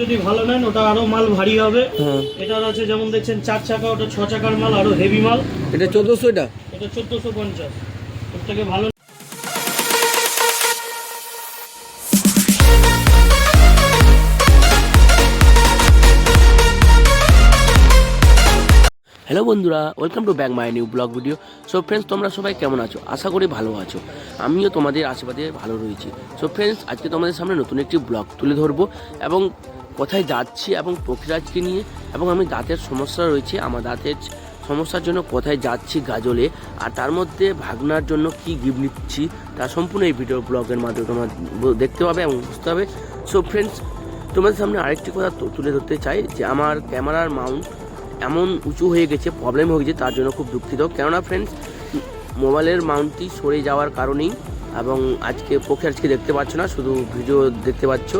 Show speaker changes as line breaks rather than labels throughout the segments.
যদি ভালো নেন ওটা আরও মাল ভারী হবে।
হ্যাঁ।
এটার আছে যেমন দেখছেন চার চাকা ওটা ছ চাকার মাল আরও হেভি মাল।
এটা চোদ্দোশো এটা?
এটা চোদ্দোশো পঞ্চাশ। ওর থেকে ভালো
হ্যালো বন্ধুরা welcome to back my new vlog video so friends তোমরা সবাই কেমন আছো? আশা করি ভালো আছো। আমিও তোমাদের আশীর্বাদে ভালো রয়েছি। সো ফ্রেন্ডস আজকে তোমাদের সামনে নতুন একটি ব্লগ তুলে ধরবো এবং কোথায় যাচ্ছি এবং পক্ষীরাজকে নিয়ে এবং আমি দাঁতের সমস্যা রয়েছে, আমার দাঁতের সমস্যার জন্য কোথায় যাচ্ছি গাজলে, আর তার মধ্যে ভাগনার জন্য কি গিফট নিচ্ছি, তা সম্পূর্ণ এই ভিডিও ব্লগের মাধ্যমে তোমার দেখতে পাবে এবং বুঝতে হবে সো ফ্রেন্ডস তোমাদের সামনে আরেকটি কথা তুলে ধরতে চাই যে আমার ক্যামেরার মাউন্ট এমন উঁচু হয়ে গেছে প্রবলেম হয়ে গেছে, তার জন্য খুব দুঃখিত। কেননা ফ্রেন্ডস মোবাইলের মাউন্টটি সরে যাওয়ার কারণেই এবং আজকে পক্ষে আজকে দেখতে পাচ্ছ না, শুধু ভিডিও দেখতে পাচ্ছ।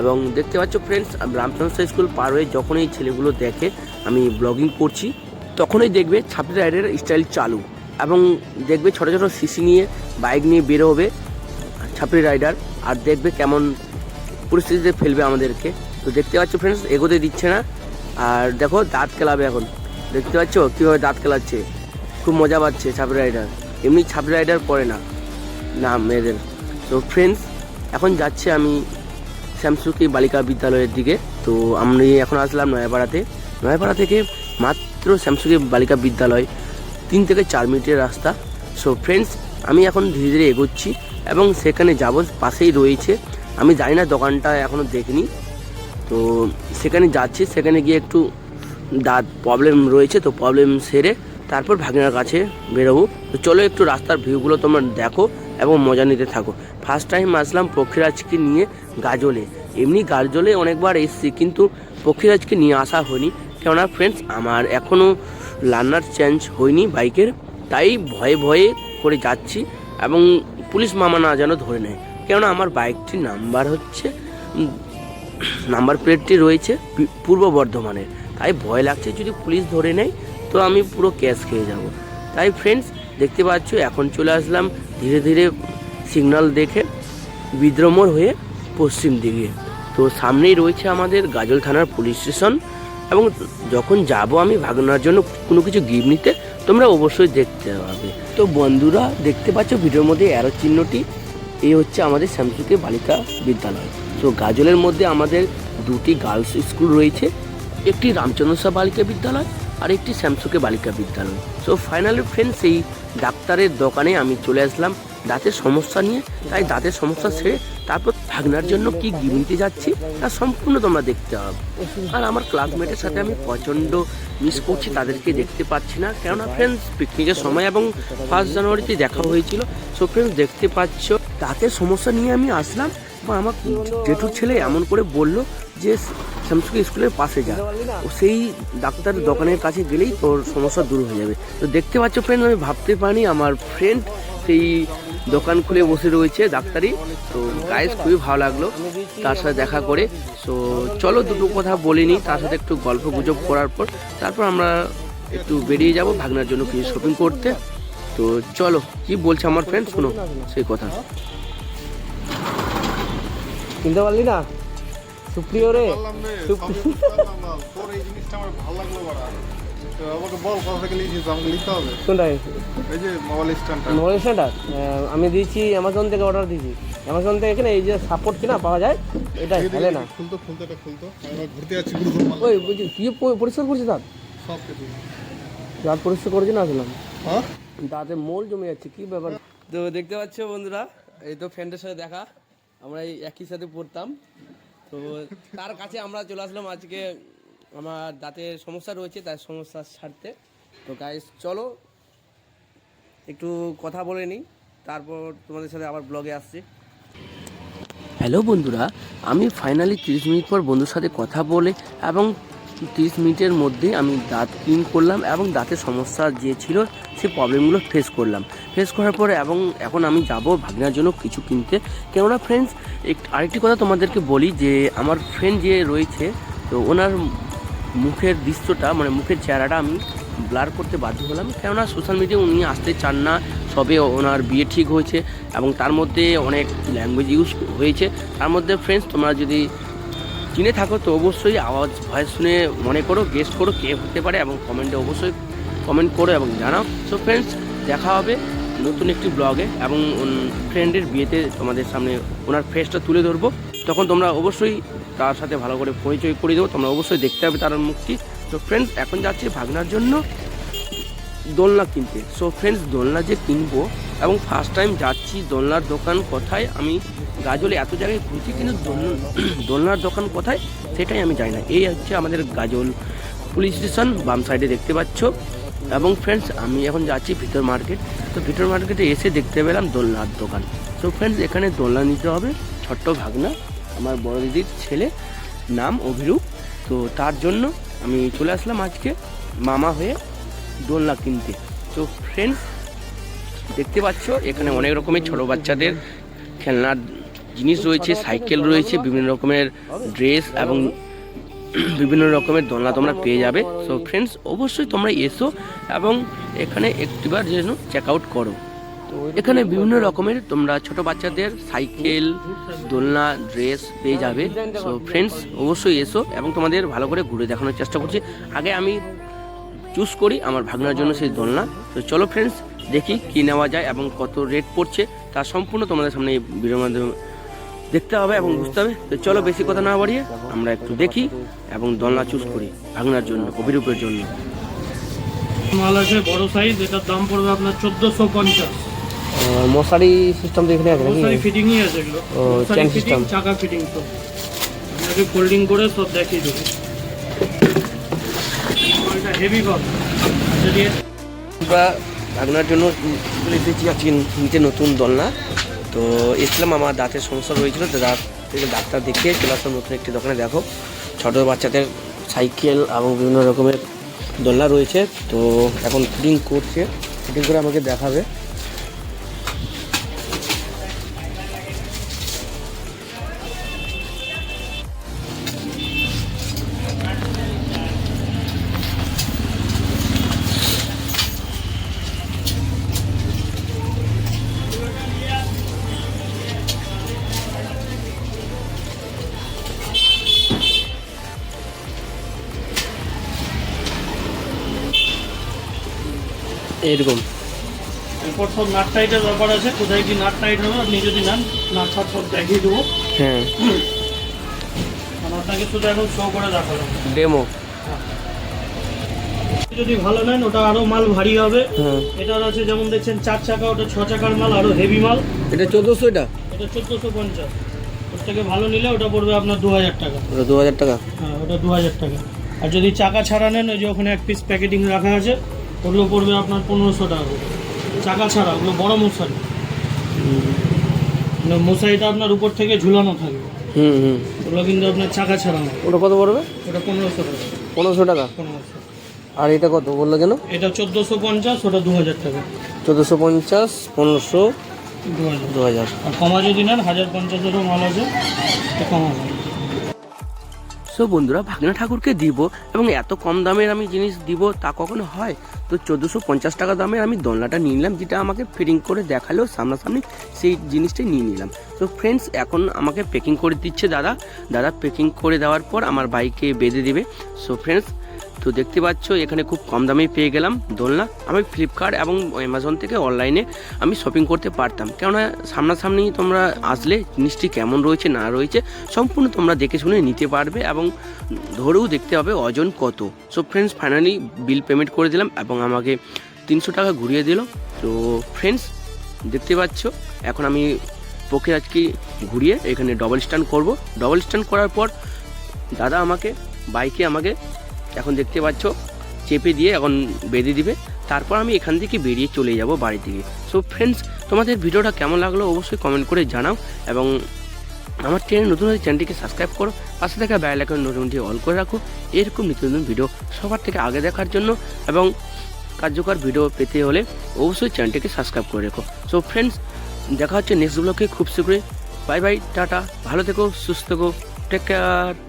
এবং দেখতে পাচ্ছ ফ্রেন্ডস রামচন্দ্র স্কুল পার হয়ে যখন এই ছেলেগুলো দেখে আমি ব্লগিং করছি, তখনই দেখবে ছাপড়ি রাইডের স্টাইল চালু। এবং দেখবে ছোটো ছোটো সিসি নিয়ে বাইক নিয়ে বেরোবে ছাপড়ি রাইডার, আর দেখবে কেমন পরিস্থিতিতে ফেলবে আমাদেরকে। তো দেখতে পাচ্ছ ফ্রেন্ডস এগোতে দিচ্ছে না। আর দেখো দাঁত খেলাবে এখন। দেখতে পাচ্ছ কীভাবে দাঁত খেলাচ্ছে খুব মজা পাচ্ছে ছাপড়ি রাইডার। এমনি ছাপড়ি রাইডার পড়ে না। না, মেয়েদের। তো ফ্রেন্ডস এখন যাচ্ছে আমি শ্যামসুকি বালিকা বিদ্যালয়ের দিকে। তো আমি এখন আসলাম নয়াপাড়াতে। নয়াপাড়া থেকে মাত্র শ্যামসুকি বালিকা বিদ্যালয় তিন থেকে চার মিনিটের রাস্তা। সো ফ্রেন্ডস আমি এখন ধীরে ধীরে এগোচ্ছি এবং সেখানে যাব, পাশেই রয়েছে। আমি জানি না, দোকানটা এখনও দেখিনি। তো সেখানে যাচ্ছি, সেখানে গিয়ে একটু দাঁত প্রবলেম রয়েছে, তো প্রবলেম সেরে তারপর ভাগনার কাছে বেরোবো। তো চলো একটু রাস্তার ভিউগুলো তোমরা দেখো। এবং মজা নিতে থাকো। ফার্স্ট টাইম আসলাম পক্ষীরাজকে নিয়ে গাজলে। এমনি গাজলে অনেকবার এসেছি, কিন্তু পক্ষীরাজকে নিয়ে আসা হয়নি। কেননা ফ্রেন্ডস আমার এখনও লার্নার চেঞ্জ হয়নি বাইকের, তাই ভয়ে ভয়ে করে যাচ্ছি এবং পুলিশ মামা না যেন ধরে নেয়। কেননা আমার বাইকটির নাম্বার হচ্ছে নাম্বার প্লেটটি রয়েছে পূর্ব বর্ধমানের। তাই ভয় লাগছে, যদি পুলিশ ধরে নেয়, তো আমি পুরো ক্যাশ খেয়ে যাব। তাই ফ্রেন্ডস দেখতে পাচ্ছ, এখন চলে আসলাম ধীরে ধীরে সিগন্যাল দেখে বিদ্রমোড় হয়ে পশ্চিম দিকে। তো সামনেই রয়েছে আমাদের গাজল থানার পুলিশ স্টেশন এবং যখন যাব আমি ভাগনার জন্য কোনো কিছু গিফট নিতে, তোমরা অবশ্যই দেখতে পাবে। তো বন্ধুরা, দেখতে পাচ্ছ ভিডিওর মধ্যে অ্যারো চিহ্নটি? এই হচ্ছে আমাদের শ্যামসুকে বালিকা বিদ্যালয়। তো গাজলের মধ্যে আমাদের দুটি গার্লস স্কুল রয়েছে। একটি রামচন্দ্র বালিকা বিদ্যালয় আর একটি শ্যামসুকে বালিকা বিদ্যালয়। সো ফাইনালি ফ্রেন্ড সেই ডাক্তারের দোকানে আমি চলে আসলাম দাঁতের সমস্যা নিয়ে। তাই দাঁতের সমস্যা সেরে তারপর ভাগনার জন্য কি নিতে যাচ্ছি, তা সম্পূর্ণ তোমরা দেখতে হবে আর আমার ক্লাসমেটের সাথে আমি প্রচণ্ড মিস করছি, তাদেরকে দেখতে পাচ্ছি না। কেননা ফ্রেন্ডস পিকনিকের সময় এবং ফার্স্ট জানুয়ারিতে দেখা হয়েছিল। সো ফ্রেন্ডস দেখতে পাচ্ছ, দাঁতের সমস্যা নিয়ে আমি আসলাম। এবং আমার জেঠুর ছেলে এমন করে বলল যে স্যামসুং স্কুলের পাশে যা ও সেই ডাক্তারের দোকানের কাছে গেলেই তোর সমস্যা দূর হয়ে যাবে। তো দেখতে পাচ্ছ ফ্রেন্ড আমি ভাবতে পারিনি, আমার ফ্রেন্ড সেই দোকান খুলে বসে রয়েছে ডাক্তারি। তো গাইস খুবই ভালো লাগল তার সাথে দেখা করে। তো চলো দুটো কথা বলিনি তার সাথে একটু গল্প গুজব করার পর। তারপর আমরা একটু বেরিয়ে যাব ভাগনার জন্য কিছু শপিং করতে। তো চলো, কি বলছে আমার ফ্রেন্ড শোনো সেই কথা।
কিনতে পারলি না? সুপ্রিয় রে। আমি দিয়েছি অ্যামাজন থেকে অর্ডার দিয়েছি। অ্যামাজন থেকে এখানে এই যে সাপোর্ট কিনা পাওয়া যায় এটা হেলে না।
খুলতো খুলতো এটা খুলতো। ঘুরতে যাচ্ছি
ওই বলছি তুই পরিষ্কার করছিস দাঁত?
সব কিছু।
দাঁত পরিষ্কার করেছি না আসলাম।
হ্যাঁ?
দাঁতে মোল জমে যাচ্ছে কি ব্যাপার? তো দেখতে পাচ্ছ বন্ধুরা এই তো ফ্রেন্ডের সাথে দেখা। আমরা এই একই সাথে পড়তাম। তো তার কাছে আমরা চলে আসলাম আজকে আমার দাঁতের সমস্যা রয়েছে তার সমস্যা ছাড়তে তো গাইস চলো একটু কথা বলে নিই, তারপর তোমাদের সাথে আবার ব্লগে আসছি।
হ্যালো বন্ধুরা, আমি ফাইনালি তিরিশ মিনিট পর বন্ধুর সাথে কথা বলে এবং তিরিশ মিনিটের মধ্যে আমি দাঁত ক্লিন করলাম এবং দাঁতের সমস্যা যে ছিল সেই প্রবলেমগুলো ফেস করলাম। ফেস করার পরে এবং এখন আমি যাব ভাগনার জন্য কিছু কিনতে। কেননা ফ্রেন্ডস আরেকটি কথা তোমাদেরকে বলি যে, আমার ফ্রেন্ড যে রয়েছে, তো ওনার মুখের দৃশ্যটা মানে মুখের চেহারাটা আমি ব্লার করতে বাধ্য হলাম। কেননা সোশ্যাল মিডিয়ায় উনি আসতে চান না, সবে ওনার বিয়ে ঠিক হয়েছে এবং তার মধ্যে অনেক ল্যাঙ্গুয়েজ ইউজ হয়েছে। তার মধ্যে ফ্রেন্ডস তোমরা যদি চিনে থাকো, তো অবশ্যই আওয়াজ ভয়েস শুনে মনে করো গেস্ট করো কে হতে পারে এবং কমেন্টে অবশ্যই কমেন্ট করো এবং জানাও। সো ফ্রেন্ডস দেখা হবে নতুন একটি ব্লগে এবং ফ্রেন্ডের বিয়েতে তোমাদের সামনে ওনার ফেসটা তুলে ধরবো। তখন তোমরা অবশ্যই তার সাথে ভালো করে পরিচয় করে দেবো। তোমরা অবশ্যই দেখতে হবে তার মুখটি। তো ফ্রেন্ডস এখন যাচ্ছি ভাগনার জন্য দোলনা কিনতে। সো ফ্রেন্ডস দোলনা যে কিনবো এবং ফার্স্ট টাইম যাচ্ছি, দোলনার দোকান কোথায় আমি গাজলে এত জায়গায় ঘুরছি, কিন্তু দোল- দোলনার দোকান কোথায় সেটাই আমি জানি না। এই হচ্ছে আমাদের গাজল পুলিশ স্টেশন, বাম সাইডে দেখতে পাচ্ছ। এবং ফ্রেন্ডস আমি এখন যাচ্ছি ভিতর মার্কেট। তো ভিতর মার্কেটে এসে দেখতে পেলাম দোলনার দোকান। সো ফ্রেন্ডস এখানে দোলনা নিতে হবে। ছোট্ট ভাগনা, আমার বড় দিদির ছেলে নাম অভিরূপ। তো তার জন্য আমি চলে আসলাম আজকে মামা হয়ে দোলনা কিনতে। তো ফ্রেন্ডস দেখতে পাচ্ছ, এখানে অনেক রকমের ছোট বাচ্চাদের খেলনার জিনিস রয়েছে, সাইকেল রয়েছে, বিভিন্ন রকমের ড্রেস এবং বিভিন্ন রকমের দোলনা তোমরা পেয়ে যাবে। সো ফ্রেন্ডস অবশ্যই তোমরা এসো এবং এখানে একটিবার যেন চেক আউট করো। এখানে বিভিন্ন রকমের তোমরা ছোট বাচ্চাদের সাইকেল, দোলনা ড্রেস পেয়ে যাবে। সো ফ্রেন্ডস অবশ্যই এসো এবং তোমাদের ভালো করে ঘুরে দেখানোর চেষ্টা করছি। আগে আমি চুজ করি আমার ভাগনার জন্য সেই দোলনা। তো চলো ফ্রেন্ডস দেখি কি নেওয়া যায় এবং কত রেট পড়ছে। তা সম্পূর্ণ তোমাদের সামনে এই ভিডিওর মাধ্যমে দেখতে হবে এবং বুঝতে হবে। তো চলো বেশি কথা না বাড়িয়ে আমরা একটু দেখি এবং দোলনা চুজ করি ভাগনার জন্য অভিরূপের জন্য।
মাল আছে বড় সাইজ এটার দাম পড়বে আপনার চোদ্দোশো পঞ্চাশ।
মশারি সিস্টেম তো এখানে আছে
মশারি ফিটিংই আছে এগুলো।
ও,
ফিটিং
system।
চাকা ফিটিং সব। আপনাকে ফোল্ডিং করে সব দেখিয়ে দেবো। এটা হেভি পাবে। যদি
আমরা ভাগনার জন্য এসেছি আজকে নিতে নতুন দোলনা। তো এসেছিলাম, আমার দাঁতের সমস্যা রয়েছিল, তো দাঁত থেকে ডাক্তার দেখিয়ে চলে আসলাম নতুন একটি দোকানে, দেখো। ছোটো বাচ্চাদের সাইকেল এবং বিভিন্ন রকমের দোলনা রয়েছে, তো এখন ফিটিং করছে। ফিটিং করে আমাকে দেখাবে। এরকম।
এরপর সব নাট টাইটের ব্যাপার আছে কোথায় কি নাট টাইট হবে আপনি যদি নেন নাট ফাট সব দেখিয়ে দেবো।
হ্যাঁ।
আপনাকে শুধু এখন শো করে দেখালাম
ডেমো
যদি ভালো নেন ওটা আরও মাল ভারী হবে।
হ্যাঁ।
এটার আছে যেমন দেখছেন চার চাকা ওটা ছ চাকার মাল আরও হেভি মাল।
এটা চোদ্দোশো এটা?
এটা চোদ্দোশো পঞ্চাশ। ওর থেকে ভালো নিলে ওটা পড়বে আপনার দু হাজার টাকা।
ওটা দু হাজার টাকা?
হ্যাঁ ওটা দু হাজার টাকা। আর যদি চাকা ছাড়া নেন ওই যে ওখানে এক পিস প্যাকেটিং রাখা আছে ওগুলো পড়বে আপনার পনেরোশো টাকা চাকা ছাড়া ওগুলো বড় মশারি। মানে মশারিটা আপনার উপর থেকে ঝুলানো থাকবে।
হুম হুম।
ওগুলো কিন্তু আপনার চাকা ছাড়া
ওটা কত পড়বে?
ওটা পনেরোশো টাকা।
পনেরোশো টাকা?
পনেরোশো।
আর এটা কত বলল যেন?
এটা চোদ্দোশো পঞ্চাশ ওটা দু হাজার টাকা।
চোদ্দোশো পঞ্চাশ পনেরোশো
দু হাজার। আর কমা যদি নেন হাজার পঞ্চাশেরও মাল আছে কমা হবে
সো বন্ধুরা, ভাগনা ঠাকুরকে দিব এবং এত কম দামের আমি জিনিস দিব তা কখনো হয়? তো চোদ্দোশো পঞ্চাশ টাকা দামের আমি দোলনাটা নিয়ে নিলাম, যেটা আমাকে ফিটিং করে দেখালেও সামনাসামনি সেই জিনিসটাই নিয়ে নিলাম। তো ফ্রেন্ডস এখন আমাকে প্যাকিং করে দিচ্ছে দাদা। দাদা প্যাকিং করে দেওয়ার পর আমার বাইকে বেঁধে দিবে। সো ফ্রেন্ডস তো দেখতে পাচ্ছ, এখানে খুব কম দামে পেয়ে গেলাম দোলনা। আমি ফ্লিপকার্ট এবং অ্যামাজন থেকে অনলাইনে আমি শপিং করতে পারতাম। কেননা সামনাসামনি তোমরা আসলে জিনিসটি কেমন রয়েছে, না রয়েছে, সম্পূর্ণ তোমরা দেখে শুনে নিতে পারবে এবং ধরেও দেখতে হবে ওজন কত। So friends finally bill payment করে দিলাম এবং আমাকে তিনশো টাকা ঘুরিয়ে দিল। তো ফ্রেন্ডস দেখতে পাচ্ছ, এখন আমি পক্ষে আজকে ঘুরিয়ে এখানে ডবল স্ট্যান্ড করব। ডবল স্ট্যান্ড করার পর দাদা আমাকে বাইকে আমাকে এখন দেখতে পাচ্ছ, চেপে দিয়ে এখন বেঁধে দিবে। তারপর আমি এখান থেকে বেরিয়ে চলে যাব বাড়ি থেকে। সো ফ্রেন্ডস তোমাদের ভিডিওটা কেমন লাগল অবশ্যই কমেন্ট করে জানাও এবং আমার চ্যানেল নতুন হলে চ্যানেলটিকে সাবস্ক্রাইব করো। পাশে থাকা বেল আইকন নোটিফিকেশন অল করে রাখো। এরকম নিত্য নতুন ভিডিও সবার থেকে আগে দেখার জন্য এবং কার্যকর ভিডিও পেতে হলে অবশ্যই চ্যানেলটিকে সাবস্ক্রাইব করে রেখো। সো ফ্রেন্ডস দেখা হচ্ছে নেক্সট ব্লগে খুব শীঘ্রই। Bye bye tata. ভালো থেকো, সুস্থ থেকো। Take care